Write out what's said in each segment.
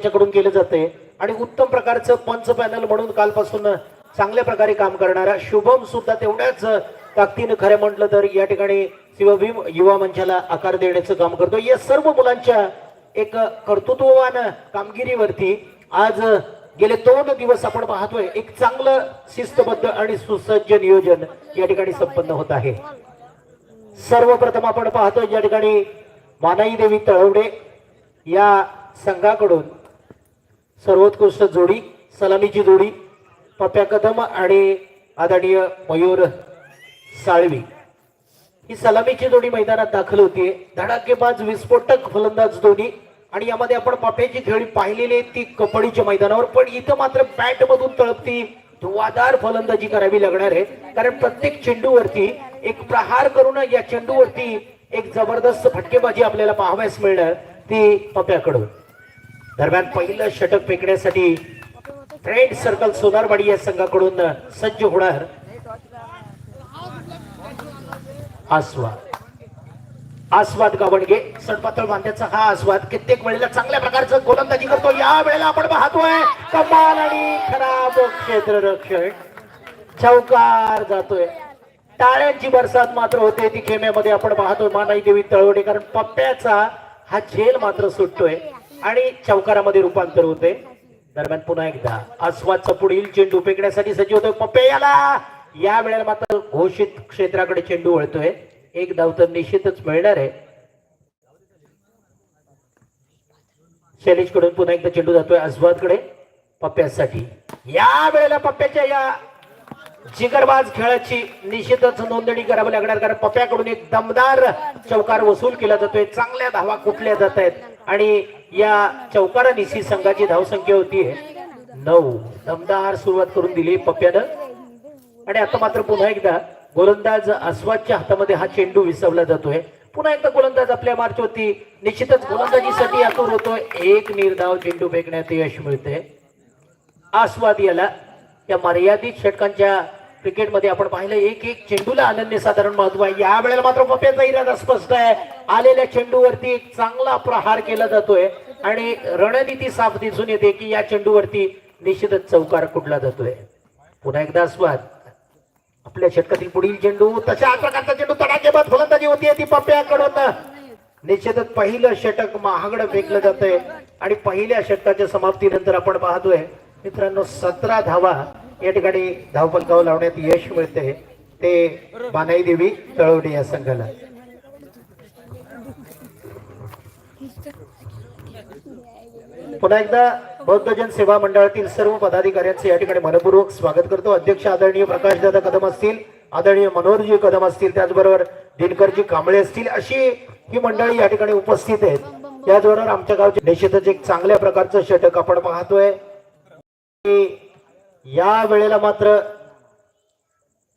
त्यांच्याकडून केलं जाते आणि उत्तम प्रकारचं पंच पॅनल म्हणून कालपासून चांगल्या प्रकारे काम करणारा शुभम सुद्धा तेवढ्याच ताकदीनं खरं म्हटलं तर या ठिकाणी शिवभीम युवा मंचाला आकार देण्याचं काम करतो या सर्व मुलांच्या एक कर्तृत्ववान कामगिरीवरती आज गेले दोन दिवस आपण पाहतोय एक चांगलं शिस्तबद्ध आणि सुसज्ज नियोजन या ठिकाणी संपन्न होत आहे. सर्वप्रथम आपण पाहतोय या ठिकाणी मानाई देवी तळवडे या संघाकडून सर्वोत्कृष्ट जोडी सलामीची जोडी पप्या कदम आणि आदरणीय मयूर साळवी. ही सलामीची जोडी मैदानात दाखल होतीये. धडाकेबाज विस्फोटक फलंदाज दोन्ही. आणि यामध्ये आपण पप्याची खेळी पाहिलेली आहे ती कबड्डीच्या मैदानावर. पण इथं मात्र बॅट मधून तळपती धुवादार फलंदाजी करावी लागणार आहे. कारण प्रत्येक चेंडूवरती एक प्रहार करून या चेंडूवरती एक जबरदस्त फटकेबाजी आपल्याला पाहावयास मिळणार ती पप्याकडून. दरम्यान पहिलं षटक फेकण्यासाठी फ्रेंड सर्कल सोनारवाडी या संघाकडून सज्ज होणार आस्वाद. आस्वाद गावणगे सडपातळ बांध्याचा हा आस्वाद. कित्येक वेळेला चांगल्या प्रकारचं गोलंदाजी करतो. या वेळेला आपण पाहतोय कमाल आणि खराब क्षेत्ररक्षण चौकार जातोय. टाळ्यांची बरसात मात्र होते. ती खेम्यामध्ये आपण पाहतोय मानाई देवी तळवडे कारण पप्प्याचा हा झेल मात्र सुटतोय. आणि चौकारामध्ये रूपांतर होते. दरम्यान पुन्हा एकदा आस्वादचा पुढील चेंडू फेकण्यासाठी सज्ज होतोय पप्पे याला! या वेळेला मात्र घोषित क्षेत्राकडे चेंडू वळतोय. एक धाव तर निश्चितच मिळणार आहे. शैलेशकडून पुन्हा एकदा चेंडू जातोय आस्वादकडे पप्प्यासाठी. या वेळेला पप्प्याच्या या जिगरबाज खेळाची निश्चितच नोंदणी करावी लागणार कारण पप्प्याकडून एक दमदार चौकार वसूल केला जातोय. चांगल्या धावा कुठल्या जात आहेत? आणि या चौकारा निशी संघाची धावसंख्या होतीये नऊ. दमदार सुरुवात करून दिली पप्प्यानं. आणि आता मात्र पुन्हा एकदा गोलंदाज आस्वादच्या हातामध्ये हा चेंडू विसवला जातोय. पुन्हा एकदा गोलंदाज आपल्या मार्चवरती निश्चितच गोलंदाजीसाठी आतुर होतोय. एक निर्धाव चेंडू फेकण्यात यश मिळते आस्वाद याला या मर्यादित षटकांच्या क्रिकेटमध्ये आपण पाहिलं एक एक चेंडूला अनन्य साधारण महत्त्व आहे. या वेळेला मात्र पप्प्याचा इरादा स्पष्ट आहे. आलेल्या चेंडूवरती एक चांगला प्रहार केला जातोय आणि रणनीती साफ दिसून येते की या चेंडूवरती निश्चितच चौकार कुठला जातोय. पुन्हा एकदा आस्वाद. आपल्या षटकातील पुढील चेंडू तशा प्रकारचा चेंडू तडाखेबाद फलंदाजी होती ती पप्प्याकडून निश्चितच पहिलं षटक महागडं फेकलं जातंय. आणि पहिल्या षटकाच्या समाप्तीनंतर आपण पाहतोय मित्रांनो सतरा धावा या ठिकाणी धावपलकावर लावण्यात यश मिळते. ते बानाई देवी तळवडे या संघाला. पुन्हा एकदा बौद्धजन सेवा मंडळातील सर्व पदाधिकाऱ्यांचे या ठिकाणी मनपूर्वक स्वागत करतो. अध्यक्ष आदरणीय प्रकाशदादा कदम असतील आदरणीय मनोहरजी कदम असतील त्याचबरोबर दिनकरजी कांबळे असतील अशी ही मंडळी या ठिकाणी उपस्थित आहेत. त्याचबरोबर आमच्या गावचे निश्चितच एक चांगल्या प्रकारचं षटक आपण पाहतोय. की या वेळेला मात्र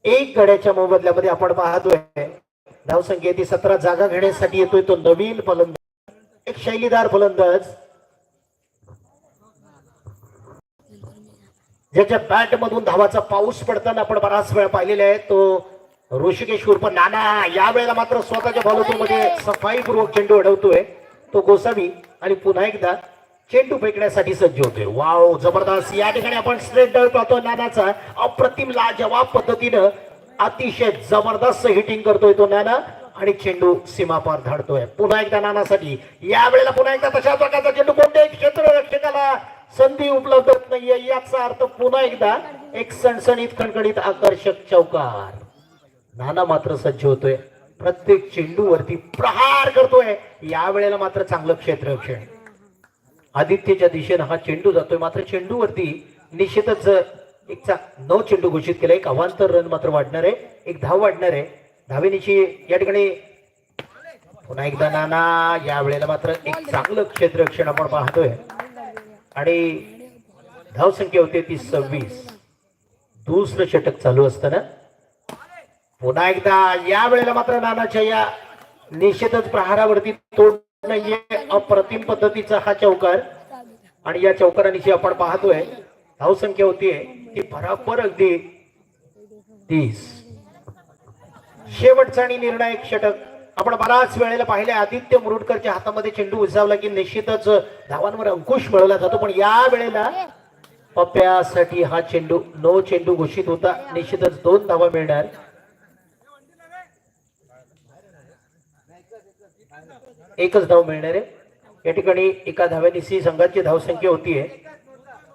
एक गड्याच्या मोबदल्यामध्ये आपण पाहतोय धावसंख्या ती सतरा जागा घेण्यासाठी येतोय तो नवीन फलंदाज. एक शैलीदार फलंदाज. ज्याच्या बॅट मधून धावाचा पाऊस पडताना आपण बराच वेळ पाहिलेला आहे तो ऋषिकेश उर्फ नाना. या वेळेला मात्र स्वतःच्या मध्ये सफाईपूर्वक चेंडू अडवतोय तो गोसावी. आणि पुन्हा एकदा चेंडू फेकण्यासाठी सज्ज होतोय. वाव जबरदस्त. या ठिकाणी आपण स्ट्रेट डळ पाहतोय नानाचा अप्रतिम लाजवाब पद्धतीनं अतिशय जबरदस्त हिटिंग करतोय तो नाना. आणि चेंडू सीमापार धाडतोय. पुन्हा एकदा नानासाठी. या वेळेला पुन्हा एकदा तशा प्रकारचा चेंडू कोणत्याही क्षेत्ररक्षकाला संधी उपलब्ध होत नाहीये. याचा अर्थ पुन्हा एकदा एक सणसणीत खणखणीत आकर्षक चौकार. नाना मात्र सज्ज होतोय. प्रत्येक चेंडूवरती प्रहार करतोय. या वेळेला मात्र चांगलं क्षेत्ररक्षण. आदित्यच्या दिशेनं हा चेंडू जातोय. मात्र चेंडूवरती निश्चितच एक चा- नऊ चेंडू घोषित केला. एक अवांतर रन मात्र वाढणार आहे. एक धाव वाढणार आहे. धावेनीची या ठिकाणी पुन्हा एकदा नाना या वेळेला मात्र एक चांगलं क्षेत्ररक्षण आपण पाहतोय. आणि धावसंख्या होते ती सव्वीस. दुसरं षटक चालू असताना पुन्हा एकदा या वेळेला मात्र नानाच्या या निश्चितच प्रहारावरती तोड म्हणजे अप्रतिम पद्धतीचा हा चौकार. आणि या चौकारांची आपण पाहतोय धावसंख्या होतीये ती बराबर अगदी तीस. शेवटचा आणि निर्णायक षटक. आपण बराच वेळेला पाहिले आदित्य मुरुडकरच्या हातामध्ये चेंडू उजावला की निश्चितच धावांवर अंकुश मिळवला जातो पण या वेळेला पप्प्यासाठी हा चेंडू नो चेंडू घोषित होता. निश्चितच दोन धावा मिळणार. एकच धाव मिळणार आहे. या ठिकाणी एका धाव्याने सी संघाची धावसंख्या होतीये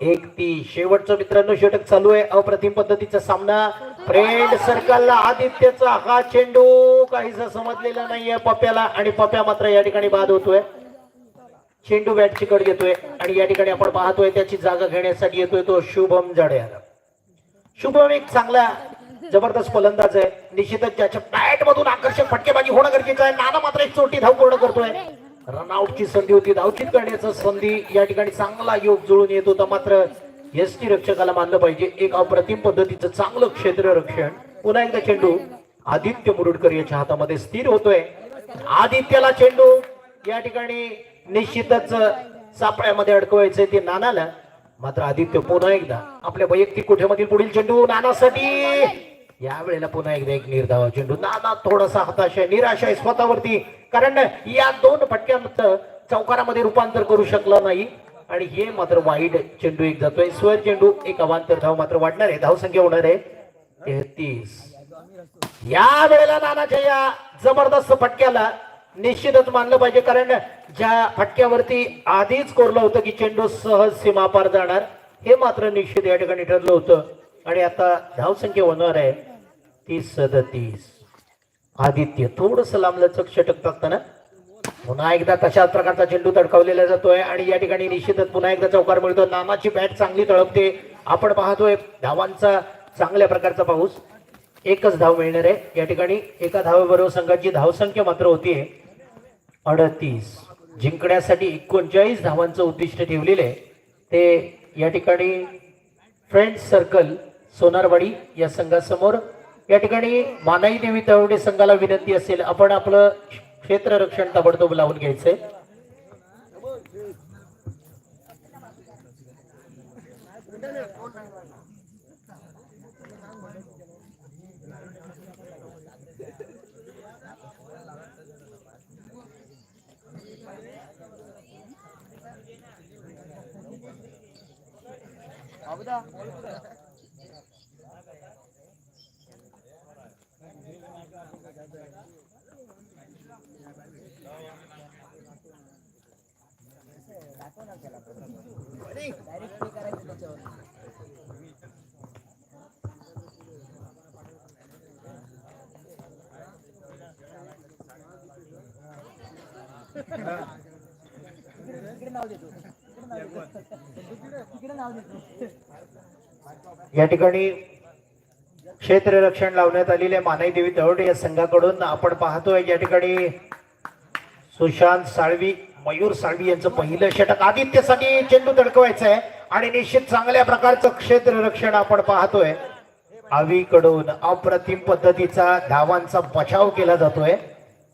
एक ती शेवटचं मित्रांनो षटक चालू आहे. अप्रतिम पद्धतीचा सामना. फ्रेंड सर्कलला आदित्यचा हा चेंडू काहीसा समजलेला नाहीये पप्याला आणि पप्या मात्र या ठिकाणी बाद होतोय. चेंडू बॅट चिकट घेतोय आणि या ठिकाणी आपण पाहतोय त्याची जागा घेण्यासाठी येतोय तो शुभम जडेजा शुभम एक चांगला जबरदस्त फलंदाज आहे. निश्चितच त्याच्या बॅट मधून आकर्षक फटकेबाजी होणं गरजेचं आहे. नाना मात्र एक चोटी धाव पूर्ण करतोय. रनआउटची संधी होती. धावचित करण्याचं संधी या ठिकाणी चांगला योग जुळून येत होता. मात्र एस टी रक्षकाला मानलं पाहिजे. एक अप्रतिम पद्धतीचं चांगलं क्षेत्र रक्षण. पुन्हा एकदा चेंडू आदित्य मुरुडकर याच्या हातामध्ये स्थिर होतोय. आदित्यला चेंडू या ठिकाणी निश्चितच सापळ्यामध्ये अडकवायचंय ते नानाला. मात्र आदित्य पुन्हा एकदा आपल्या वैयक्तिक कोठ्यामधील पुढील चेंडू नानासाठी या वेळेला पुन्हा एकदा एक निर्धाव चेंडू नाना थोडासा हताश आहे निराश आहे स्वतःवरती. कारण या दोन फटक्यांत चौकारामध्ये रूपांतर करू शकला नाही. आणि हे मात्र वाईट चेंडू एक जातोय. स्वर चेंडू एक अवांतर धाव मात्र वाढणार आहे. धावसंख्या होणार आहे. तेहतीस. या वेळेला नानाच्या या जबरदस्त फटक्याला निश्चितच मानलं पाहिजे. कारण ज्या फटक्यावरती आधीच कोरलं होतं की चेंडू सहज सीमापार जाणार हे मात्र निश्चित या ठिकाणी ठरलं होतं. आणि आता धावसंख्या होणार आहे तीस सदतीस. आदित्य थोडस लांबलचक षटक टाकताना पुन्हा एकदा तशाच प्रकारचा चेंडू तडकावलेला जातोय आणि या ठिकाणी निश्चितच पुन्हा एकदा चौकार मिळतो. नानाची बॅट चांगली तळपते. आपण पाहतोय धावांचा चांगल्या प्रकारचा पाऊस. एकच धाव मिळणार आहे. या ठिकाणी एका धावेबरोबर संघाची धावसंख्या मात्र होतीये अडतीस. जिंकण्यासाठी एकोणचाळीस धावांचं उद्दिष्ट ठेवलेलं आहे. ते या ठिकाणी फ्रेंड्स सर्कल सोनारवाडी या संघासमोर. या ठिकाणी मानाई देवी तळवडे संघाला विनंती असेल आपण आपलं क्षेत्र रक्षण ताबडतोब लावून घ्यायचंय. या ठिकाणी क्षेत्ररक्षण लावण्यात आलेले मानाई देवी तळवडे या संघाकडून आपण पाहतोय या ठिकाणी सुशांत साळवी मयूर साळवी यांचं पहिलं षटक. आदित्यसाठी चेंडू तडकवायचं आहे आणि निश्चित चांगल्या प्रकारचं क्षेत्ररक्षण आपण पाहतोय. आवीकडून अप्रतिम पद्धतीचा धावांचा बचाव केला जातोय.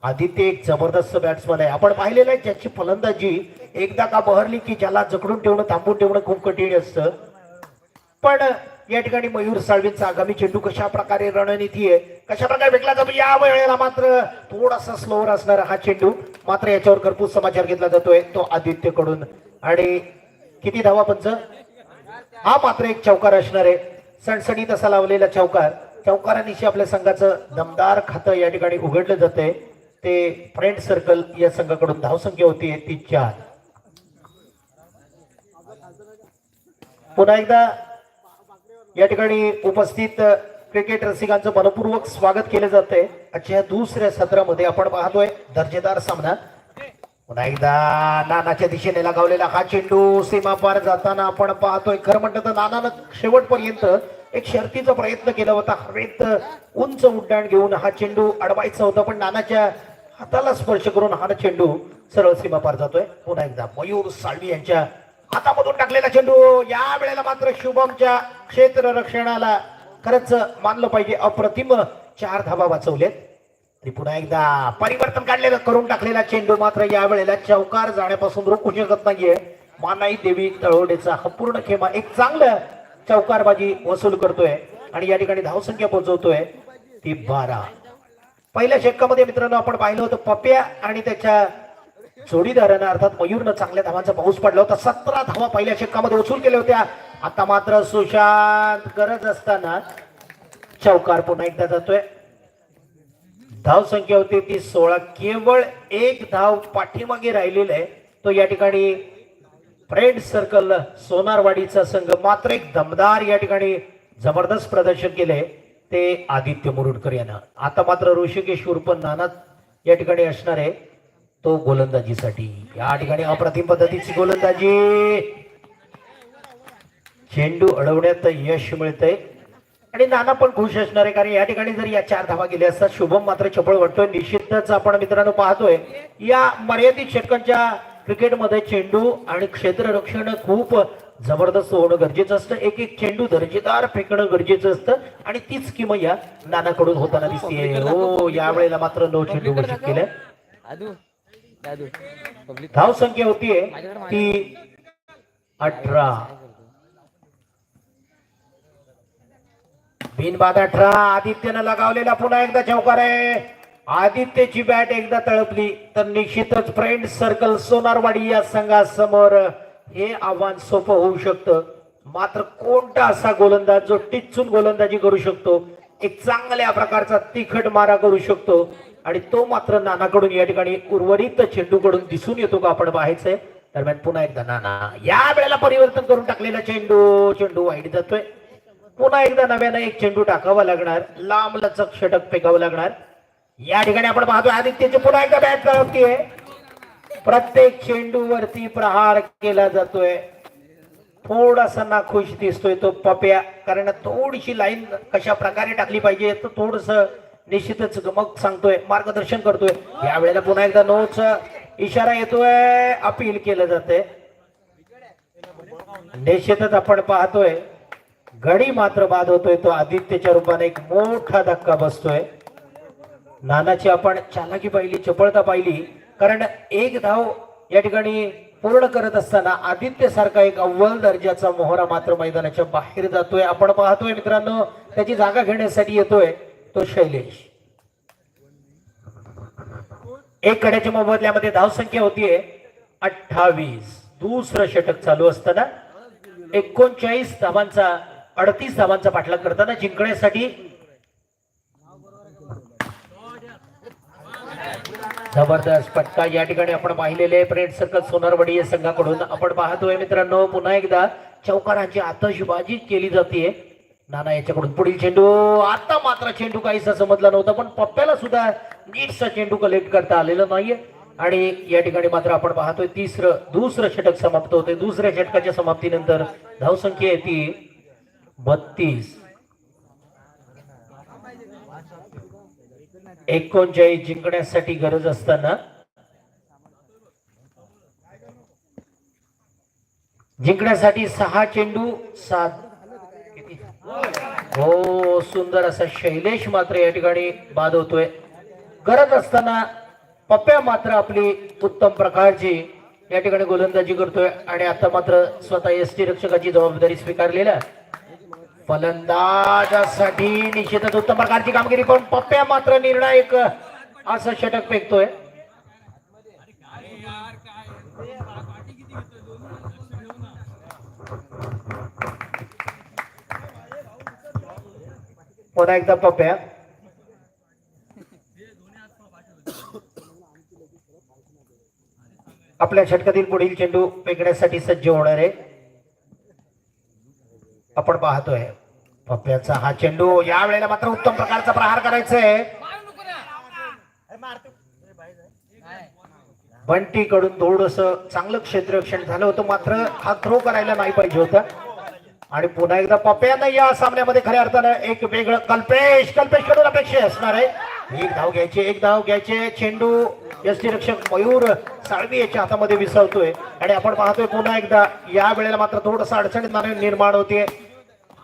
आदित्य एक जबरदस्त बॅट्समन आहे. आपण पाहिलेलं आहे ज्याची फलंदाजी एकदा का बहरली की ज्याला जकडून ठेवणं थांबून ठेवणं खूप कठीण असतं. पण या ठिकाणी मयूर साळवींचा आगामी चेंडू कशा प्रकारे रणनीती आहे कशा प्रकारे भेटला जातो या वेळेला मात्र थोडासा स्लोअर असणारा हा चेंडू मात्र याच्यावर खरपूस समाचार घेतला जातोय तो आदित्यकडून. आणि किती धावा पंच? हा मात्र एक चौकार असणार आहे. सणसणीत असा लावलेला चौकार चौकारानिशी आपल्या संघाचं दमदार खातं या ठिकाणी उघडलं जातंय. ते फ्रेंड सर्कल या संघाकडून धावसंख्या होती ती चार. पुन्हा एकदा या ठिकाणी उपस्थित क्रिकेट रसिकांचं मनपूर्वक स्वागत केलं जातंय. आजच्या दुसऱ्या सत्रामध्ये आपण पाहतोय दर्जेदार सामना. पुन्हा एकदा नानाच्या दिशेने लगावलेला हा चेंडू सीमा पार जाताना आपण पाहतोय. खरं म्हणतं तर नानानं शेवटपर्यंत एक शर्तीचा प्रयत्न केला होता. हवेत उंच उड्डाण घेऊन हा चेंडू अडवायचा होता पण नानाच्या हाताला स्पर्श करून हा चेंडू सरळ सीमा पार जातोय. पुन्हा एकदा मयूर साळवी यांच्या हातामधून टाकलेला चेंडू या वेळेला मात्र शुभमच्या क्षेत्र रक्षणाला खरंच मानलं पाहिजे. अप्रतिम चार धाबा वाचवलेत. आणि पुन्हा एकदा परिवर्तन काढलेलं करून टाकलेला चेंडू मात्र या वेळेला चौकार जाण्यापासून रोखू शकत नाहीये. मानाई देवी तळवडेचा हा पूर्ण खेमा एक चांगलं चौकारबाजी वसूल करतोय आणि या ठिकाणी धावसंख्या पोहोचवतोय. ती बारा. पहिल्या षटकामध्ये मित्रांनो आपण पाहिलं होतं पप्या आणि त्याच्या जोडीदारानं अर्थात मयूरनं चांगल्या धावांचा पाऊस पडला होता. सतरा धावा पहिल्या षटकामध्ये वसूल केल्या होत्या. आता मात्र सुशांत गरज असताना चौकार पुन्हा एकदा जातोय. धाव संख्या होती ती सोळा. केवळ एक धाव पाठीमागे राहिलेला आहे. तो या ठिकाणी फ्रेंड सर्कल सोनारवाडीचा संघ मात्र एक दमदार या ठिकाणी जबरदस्त प्रदर्शन केलंय. ते आदित्य मुरुडकर यांना. आता मात्र ऋषिकेश उर्फ नाना या ठिकाणी असणार आहे. तो गोलंदाजीसाठी. या ठिकाणी अप्रतिम पद्धतीची गोलंदाजी. चेंडू अडवण्यात यश मिळतंय. आणि नाना पण खुश असणार आहे कारण या ठिकाणी जर या चार धावा गेल्या असतात शुभम मात्र चपळ वाटतोय. निश्चितच आपण मित्रांनो पाहतोय या मर्यादित षटकांच्या क्रिकेटमध्ये चेंडू आणि क्षेत्ररक्षण खूप जबरदस्त होणं गरजेचं असतं. एक एक चेंडू दर्जेदार फेकणं गरजेचं असतं. आणि तीच किमया नानाकडून होताना दिसते हो यावेळेला मात्र नो चेंडू घोषित धाव संख्या होतीये ती अठरा. बिनबाद अठरा. आदित्यनं लगावलेला पुन्हा एकदा चौकार आहे. आदित्यची बॅट एकदा तळपली तर निश्चितच फ्रेंड सर्कल सोनारवाडी या संघासमोर हे आव्हान सोपं होऊ शकतं. मात्र कोणता असा गोलंदाज जो टिचून गोलंदाजी करू शकतो एक चांगल्या प्रकारचा तिखट मारा करू शकतो आणि तो मात्र नानाकडून या ठिकाणी उर्वरित चेंडूकडून दिसून येतो का आपण पाहायचंय दरम्यान पुन्हा एकदा नाना या वेळेला परिवर्तन करून टाकलेला चेंडू. चेंडू वाईट जातोय. पुन्हा एकदा नव्यानं एक चेंडू टाकावा लागणार. लांब लचक षटक फेकावं लागणार. या ठिकाणी आपण पाहतोय आदित्यची पुन्हा एकदा बॅट आहे प्रत्येक चेंडूवरती प्रहार केला जातोय. थोडासा नाखुश दिसतोय तो पप्या. कारण थोडीशी लाईन कशा प्रकारे टाकली पाहिजे तर थोडस निश्चितच मग सांगतोय मार्गदर्शन करतोय. या वेळेला पुन्हा एकदा नोच इशारा येतोय अपील केलं जाते निश्चितच आपण पाहतोय गडी मात्र बाद होतोय तो आदित्यच्या रूपाने एक मोठा धक्का बसतोय. नानाची आपण चालाकी पाहिली चपळता पाहिली कारण एक धाव या ठिकाणी पूर्ण करत असताना आदित्य सारखा एक अव्वल दर्जाचा मोहरा मात्र मैदानाच्या बाहेर जातोय. आपण पाहतोय मित्रांनो त्याची जागा घेण्यासाठी येतोय. तो शैलेश. एक कड्याच्या मोबदल्यामध्ये धाव संख्या होतीये अठ्ठावीस. दुसरं षटक चालू असताना एकोणचाळीस धावांचा अडतीस धावांचा पाठलाग करताना जिंकण्यासाठी जबरदस्त फटका या ठिकाणी आपण पाहिलेले फ्रेंड सर्कल सोनारवडी या संघाकडून आपण पाहतोय मित्रांनो पुन्हा एकदा चौकारांची आतषबाजी केली जाते नाना याच्याकडून पुढील चेंडू. आता मात्र चेंडू काहीसा समजला नव्हता पण पप्प्याला सुद्धा नीटचा चेंडू कलेक्ट करता आलेला नाहीये. आणि या ठिकाणी मात्र आपण पाहतोय तिसरं दुसरं षटक समाप्त होते. दुसऱ्या षटकाच्या समाप्तीनंतर धावसंख्या आहे ती बत्तीस. एकोणचाळीस जिंकण्यासाठी गरज असताना जिंकण्यासाठी सहा चेंडू सात हो सुंदर असा शैलेश मात्र या ठिकाणी बाद होतोय. गरज असताना पप्प्या मात्र आपली उत्तम प्रकारची या ठिकाणी गोलंदाजी करतोय आणि आता मात्र स्वतः एस टी रक्षकाची जबाबदारी स्वीकारलेल्या फलंदाजासाठी निश्चितच उत्तम प्रकारची कामगिरी पण पप्प्या मात्र निर्णायक असं षटक फेकतोय. पुन्हा एकदा पप्प्या आपल्या षटकातील पुढील चेंडू फेकण्यासाठी सज्ज होणार आहे. आपण पाहतोय. पप्प्याचा हा चेंडू या वेळेला मात्र उत्तम प्रकारचा प्रहार करायचा आहे. बंटी कडून थोडस चांगलं क्षेत्ररक्षण झालं होतं मात्र हा थ्रो करायला नाही पाहिजे होता. आणि पुन्हा एकदा पप्प्यानं या सामन्यामध्ये खऱ्या अर्थानं एक वेगळं कल्पेश कल्पेशकडून अपेक्षा असणार आहे. एक धाव घ्यायचे एक धाव घ्यायचे. चेंडू यष्टी रक्षक मयूर साळवी याच्या हातामध्ये विसरतोय आणि आपण पाहतोय पुन्हा एकदा या वेळेला मात्र थोडस अडचणीत निर्माण होते.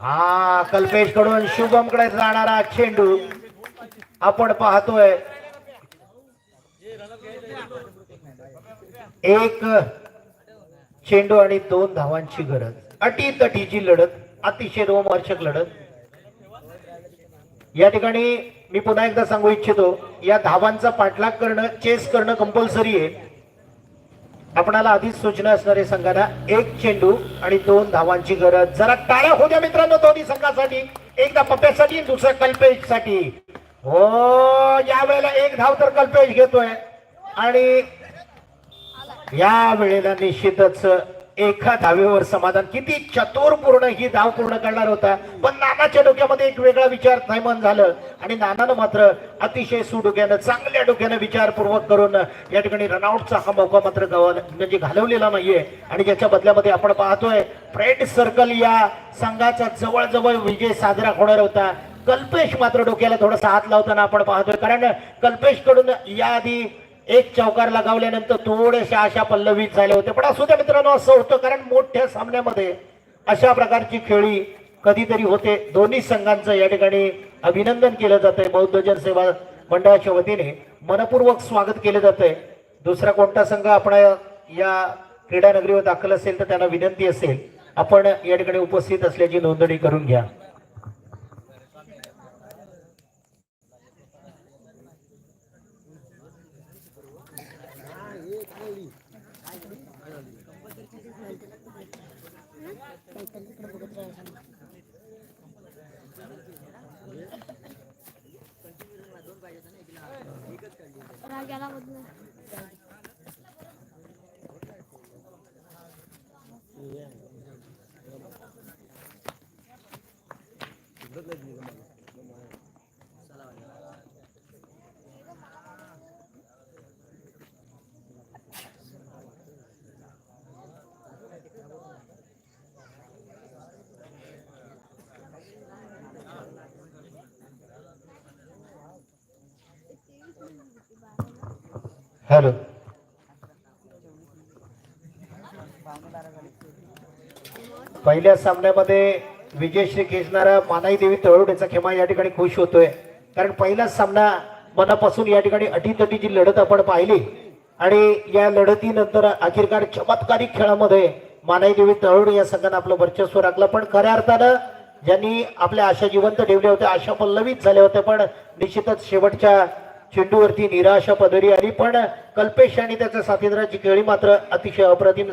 हा कल्पेशकडून शुभमकडे जाणारा चेंडू. आपण पाहतोय. एक चेंडू आणि दोन धावांची गरज. अटी तटीची लढत अतिशय रोमहर्षक लढत. या ठिकाणी मी पुन्हा एकदा सांगू इच्छितो या धावांचा पाठलाग करणं चेस करणं कंपल्सरी आहे. आपणाला आधीच सूचना असणारे संघांना एक चेंडू आणि दोन धावांची गरज. जरा टाळ्या होत्या मित्रांनो दोन्ही संघासाठी. एकदा पप्प्यासाठी दुसऱ्या कल्पेशसाठी. हो यावेळेला एक धाव तर कल्पेश घेतोय. आणि या वेळेला निश्चितच एका धावेवर समाधान किती चतुरपूर्ण ही धाव पूर्ण करणार होता. पण नानाच्या डोक्यामध्ये एक वेगळा विचार थैमान झालं. आणि नानानं मात्र अतिशय सुडोक्यानं चांगल्या डोक्यानं विचारपूर्वक करून या ठिकाणी रनआउटचा हा मौका मात्र गवा म्हणजे घालवलेला नाहीये. आणि ज्याच्या बदल्यामध्ये आपण पाहतोय फ्रेंड सर्कल या संघाचा जवळजवळ विजय साजरा होणार होता. कल्पेश मात्र डोक्याला थोडासा हात लावताना आपण पाहतोय. कारण कल्पेशकडून याआधी एक चौकार लगावल्यानंतर थोडेसे आशा पल्लवीत झाले होते. पण असू द्या मित्रांनो असं होतं कारण मोठ्या सामन्यामध्ये अशा प्रकारची खेळी कधीतरी होते. दोन्ही संघांचं या ठिकाणी अभिनंदन केलं जातंय. बौद्ध जनसेवा मंडळाच्या वतीने मनपूर्वक स्वागत केलं जातंय. दुसरा कोणता संघ आपण या क्रीडा नगरीवर दाखल असेल तर त्यांना विनंती असेल. आपण या ठिकाणी उपस्थित असल्याची नोंदणी करून घ्या. রাগ এলাবদ না हॅलो. पहिल्या सामन्यामध्ये विजयश्री खेचणारा मानाई देवी तळवडेचा खेमा या ठिकाणी खुश होतोय. कारण पहिलाच सामना मनापासून या ठिकाणी अटीतटीची लढत आपण पाहिली आणि या लढतीनंतर अखेरकार चमत्कारिक खेळामध्ये मानाई देवी तळवडे या संघानं आपलं वर्चस्व राखलं. पण खऱ्या अर्थानं ज्यांनी आपल्या आशा जिवंत ठेवल्या होत्या आशा पल्लवीत झाल्या होत्या पण निश्चितच शेवटच्या चेंडूवरती निराशा पदरी आली पण कल्पेश आणि त्याचा साथीदाराची खेळी मात्र अतिशय अप्रतिम